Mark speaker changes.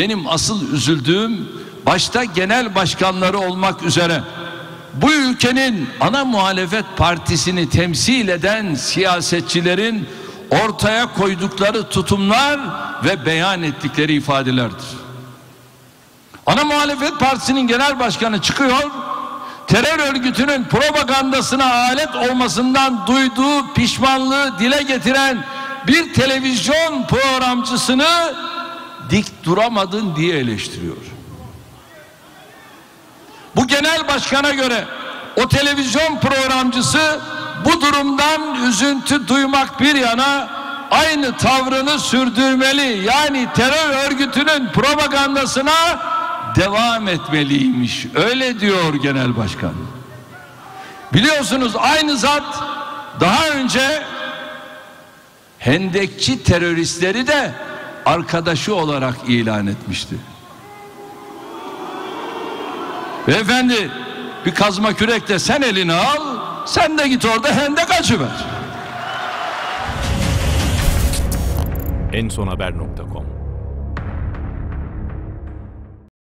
Speaker 1: benim asıl üzüldüğüm başta genel başkanları olmak üzere bu ülkenin ana muhalefet partisini temsil eden siyasetçilerin ortaya koydukları tutumlar ve beyan ettikleri ifadelerdir. Ana muhalefet partisinin genel başkanı çıkıyor, terör örgütünün propagandasına alet olmasından duyduğu pişmanlığı dile getiren bir televizyon programcısını dik duramadın diye eleştiriyor. Bu genel başkana göre o televizyon programcısı bu durumdan üzüntü duymak bir yana aynı tavrını sürdürmeli. Yani terör örgütünün propagandasına devam etmeliymiş. Öyle diyor genel başkan. Biliyorsunuz aynı zat daha önce hendekçi teröristleri de arkadaşı olarak ilan etmişti. Beyefendi bir kazma kürek de sen elini al sen de git orada hendek açıver.
Speaker 2: ensonhaber.com